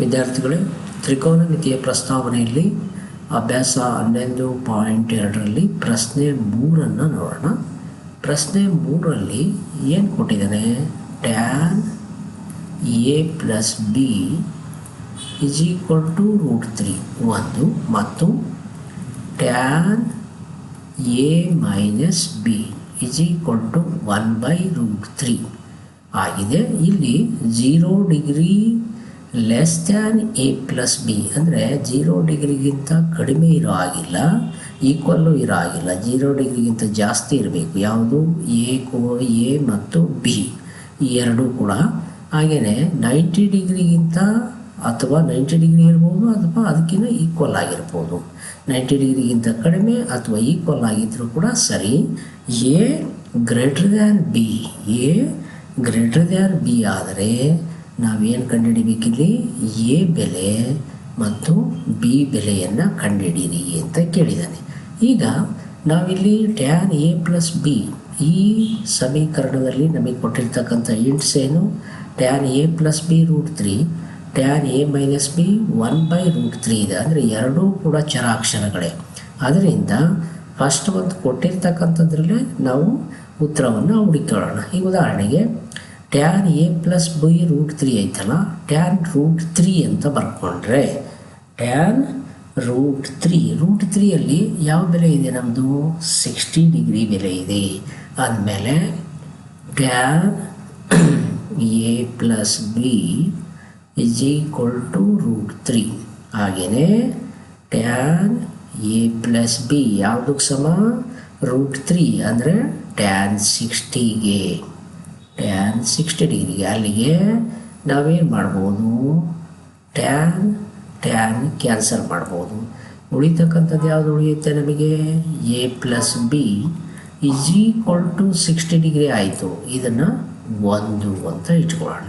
ವಿದ್ಯಾರ್ಥಿಗಳೇ ತ್ರಿಕೋನಮಿತಿಯ ಪ್ರಸ್ತಾವನೆಯಲ್ಲಿ ಅಭ್ಯಾಸ ಹನ್ನೊಂದು ಪಾಯಿಂಟ್ ಎರಡರಲ್ಲಿ ಪ್ರಶ್ನೆ ಮೂರನ್ನು ನೋಡೋಣ. ಪ್ರಶ್ನೆ ಮೂರರಲ್ಲಿ ಏನು ಕೊಟ್ಟಿದ್ದಾನೆ? Tan A plus B is equal to root three ಒಂದು ಮತ್ತು tan A minus B is equal to one by root three ಆಗಿದೆ. ಇಲ್ಲಿ zero degree less than A plus B ಅಂದರೆ ಜೀರೋ ಡಿಗ್ರಿಗಿಂತ ಕಡಿಮೆ ಇರೋ ಆಗಿಲ್ಲ ಈಕ್ವಲ್ಲು ಇರೋ ಆಗಿಲ್ಲ ಜೀರೋ ಡಿಗ್ರಿಗಿಂತ ಜಾಸ್ತಿ ಇರಬೇಕು. ಯಾವುದು? ಎ ಕೋ ಎ ಮತ್ತು ಬಿ ಈ ಎರಡೂ ಕೂಡ. ಹಾಗೆಯೇ ನೈಂಟಿ ಡಿಗ್ರಿಗಿಂತ ಅಥವಾ ನೈಂಟಿ ಡಿಗ್ರಿ ಇರ್ಬೋದು ಅಥವಾ ಅದಕ್ಕಿಂತ ಈಕ್ವಲ್ ಆಗಿರ್ಬೋದು. ನೈಂಟಿ ಡಿಗ್ರಿಗಿಂತ ಕಡಿಮೆ ಅಥವಾ ಈಕ್ವಲ್ ಆಗಿದ್ದರೂ ಕೂಡ ಸರಿ. A greater than b a greater than b ಆದರೆ ನಾವೇನು ಕಂಡುಹಿಡಿಬೇಕಿಲ್ಲಿ ಎ ಬೆಲೆ ಮತ್ತು ಬಿ ಬೆಲೆಯನ್ನು ಕಂಡುಹಿಡೀರಿ ಅಂತ ಕೇಳಿದ್ದಾನೆ ಈಗ ನಾವಿಲ್ಲಿ ಟ್ಯಾನ್ ಎ ಪ್ಲಸ್ ಬಿ ಈ ಸಮೀಕರಣದಲ್ಲಿ ನಮಗೆ ಕೊಟ್ಟಿರ್ತಕ್ಕಂಥ ಇಂಟ್ಸ್ ಏನು? Tan a plus b root three tan a minus b one by root three ಇದೆ. ಅಂದರೆ ಎರಡೂ ಕೂಡ ಚರಾಕ್ಷರಗಳೇ. ಅದರಿಂದ ಫಸ್ಟ್ ಒಂದು ಕೊಟ್ಟಿರ್ತಕ್ಕಂಥದ್ರಲ್ಲೇ ನಾವು ಉತ್ತರವನ್ನು ಹುಡುಕೊಳ್ಳೋಣ ಈ ಉದಾಹರಣೆಗೆ tan A plus by root three ಐತಲ್ಲ ಟ್ಯಾನ್ ರೂಟ್ ತ್ರೀ ಅಂತ ಬರ್ಕೊಂಡ್ರೆ ಟ್ಯಾನ್ ರೂಟ್ ತ್ರೀ ರೂಟ್ ತ್ರೀಯಲ್ಲಿ ಯಾವ ಬೆಲೆ ಇದೆ ನಮ್ಮದು ಸಿಕ್ಸ್ಟಿ ಡಿಗ್ರಿ ಬೆಲೆ ಇದೆ. ಆದಮೇಲೆ tan a plus b is equal to root three ಹಾಗೆಯೇ ಟ್ಯಾನ್ ಎ ಪ್ಲಸ್ ಬಿ ಯಾವುದಕ್ಕೆ ಸಮ? ರೂಟ್ ತ್ರೀ ಅಂದರೆ ಟ್ಯಾನ್ ಸಿಕ್ಸ್ಟಿಗೆ ಟ್ಯಾನ್ ಸಿಕ್ಸ್ಟಿ ಡಿಗ್ರಿ ಅಲ್ಲಿಗೆ ನಾವೇನು ಮಾಡ್ಬೋದು? ಟ್ಯಾನ್ ಟ್ಯಾನ್ ಕ್ಯಾನ್ಸಲ್ ಮಾಡ್ಬೋದು. ಉಳಿತಕ್ಕಂಥದ್ದು ಯಾವುದು ಉಳಿಯುತ್ತೆ ನಮಗೆ? A plus b is equal to sixty degree ಆಯಿತು. ಇದನ್ನು ಒಂದು ಅಂತ ಇಟ್ಕೊಳ್ಳೋಣ.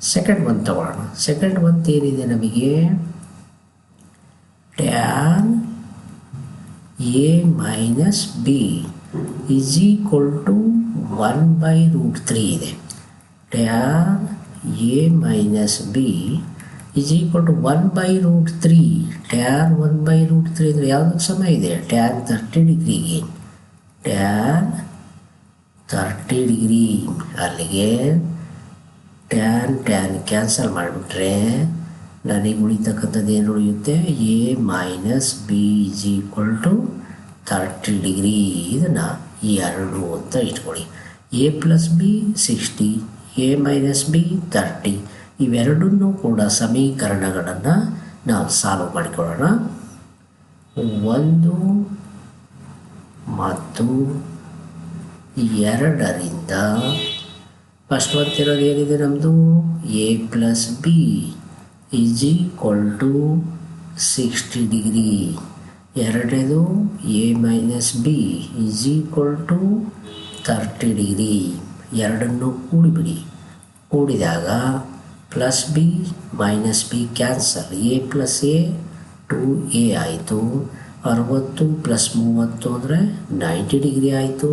ಸೆಕೆಂಡ್ ಒನ್ ತಗೊಳ್ಳೋಣ. ಸೆಕೆಂಡ್ ಒನ್ ಏನಿದೆ ನಮಗೆ? Tan a minus b is equal to one by root three ಇದೆ. Tan a minus b is equal to one by root three tan one by root three ಅಂದರೆ ಯಾವುದಕ್ಕೆ ಸಮ ಇದೆ? Tan thirty ಡಿಗ್ರಿಗೆ tan thirty degree ಅಲ್ಲಿಗೆ tan tan cancel ಮಾಡಿಬಿಟ್ರೆ ನನಗೆ ಉಳಿತಕ್ಕಂಥದ್ದು ಏನು ಉಳಿಯುತ್ತೆ? A minus b is equal to thirty degree ಇದನ್ನು ಎರಡು ಅಂತ ಇಟ್ಕೊಳ್ಳಿ. A plus b sixty a minus b thirty ಇವೆರಡನ್ನೂ ಕೂಡ ಸಮೀಕರಣಗಳನ್ನು ನಾವು ಸಾಲ್ವ್ ಮಾಡಿಕೊಳ್ಳೋಣ. ಒಂದು ಮತ್ತು ಎರಡರಿಂದ ಫಸ್ಟ್ ಒಂತಿರೋದು ಏನಿದೆ ನಮ್ಮದು a plus b is equal to sixty degree ಎರಡನೇದು a minus b is equal to thirty degree ಎರಡನ್ನು ಕೂಡಿಬಿಡಿ. ಕೂಡಿದಾಗ plus b minus b cancel. A plus a, two a ಆಯಿತು. ಅರವತ್ತು ಪ್ಲಸ್ ಮೂವತ್ತು ಅಂದರೆ ನೈಂಟಿ ಡಿಗ್ರಿ ಆಯಿತು.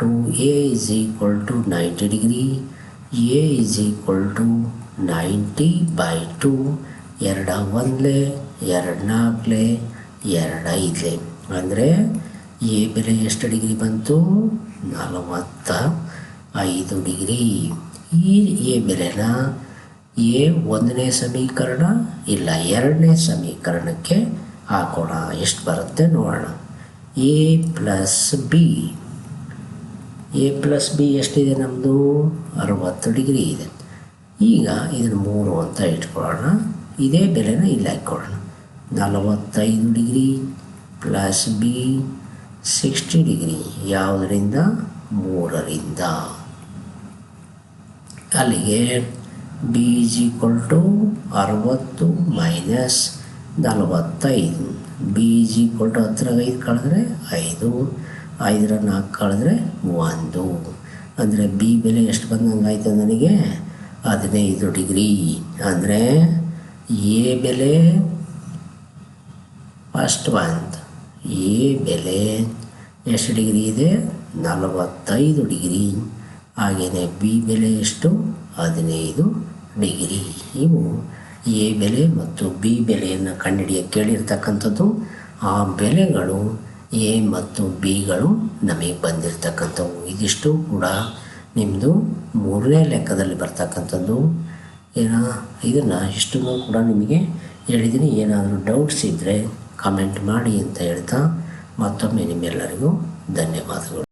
Two a is equal to ninety degree. A is equal to ninety by two. ಎರಡ ಒಂದಲೇ, ಎರಡು ನಾಲ್ಕಲೆ, ಎರಡು ಅಂದರೆ ಎ ಬೆಲೆ ಎಷ್ಟು ಡಿಗ್ರಿ ಬಂತು? ನಲವತ್ತ ಐದು ಡಿಗ್ರಿ. ಈ ಎ ಬೆಲೆನ ಎ ಒಂದನೇ ಸಮೀಕರಣ ಇಲ್ಲ, ಎರಡನೇ ಸಮೀಕರಣಕ್ಕೆ ಹಾಕೋಣ. ಎಷ್ಟು ಬರುತ್ತೆ ನೋಡೋಣ. A plus b. A plus b ಎಷ್ಟಿದೆ ನಮ್ಮದು ಅರವತ್ತು ಡಿಗ್ರಿ ಇದೆ. ಈಗ ಇದನ್ನು ಮೂರು ಅಂತ ಇಟ್ಕೊಳ್ಳೋಣ. ಇದೇ ಬೆಲೆನ ಇಲ್ಲಿ ಹಾಕ್ಕೊಳ್ಳೋಣ. ನಲವತ್ತೈದು degree plus b sixty degree ಯಾವುದರಿಂದ? ಮೂರರಿಂದ. ಅಲ್ಲಿಗೆ ಬಿ ಇಸ್ ಈಕ್ವಲ್ ಟು ಅರವತ್ತು ಮೈನಸ್ ನಲವತ್ತೈದು. ಬಿ ಇಸ್ ಈಕ್ವಲ್ ಟು ಹತ್ತಿರಾಗ ಐದು ಕಳೆದ್ರೆ ಐದು. ಐದರ ನಾಲ್ಕು ಕಳೆದ್ರೆ ಒಂದು. ಅಂದರೆ ಬಿ ಬೆಲೆ ಎಷ್ಟು ಬಂದಂಗಾಯ್ತು ನನಗೆ? ಹದಿನೈದು ಡಿಗ್ರಿ. ಅಂದರೆ ಎ ಬೆಲೆ ಫಸ್ಟ್ ಒಂದು ಎ ಬೆಲೆ ಎಷ್ಟು ಡಿಗ್ರಿ ಇದೆ? ನಲವತ್ತೈದು ಡಿಗ್ರಿ. ಹಾಗೆಯೇ ಬಿ ಬೆಲೆ ಎಷ್ಟು? ಹದಿನೈದು ಡಿಗ್ರಿ. ಇವು ಎ ಬೆಲೆ ಮತ್ತು ಬಿ ಬೆಲೆಯನ್ನು ಕಂಡುಹಿಡಿಯ ಕೇಳಿರ್ತಕ್ಕಂಥದ್ದು. ಆ ಬೆಲೆಗಳು ಎ ಮತ್ತು ಬಿಗಳು ನಮಗೆ ಬಂದಿರತಕ್ಕಂಥವು. ಇದಿಷ್ಟು ಕೂಡ ನಿಮ್ಮದು ಮೂರನೇ ಲೆಕ್ಕದಲ್ಲಿ ಬರ್ತಕ್ಕಂಥದ್ದು. ಏನ? ಇದನ್ನು ಇಷ್ಟು ಕೂಡ ನಿಮಗೆ ಹೇಳಿದ್ದೀನಿ. ಏನಾದರೂ ಡೌಟ್ಸ್ ಇದ್ದರೆ ಕಾಮೆಂಟ್ ಮಾಡಿ ಅಂತ ಹೇಳ್ತಾ ಮತ್ತೊಮ್ಮೆ ನಿಮ್ಮೆಲ್ಲರಿಗೂ ಧನ್ಯವಾದಗಳು.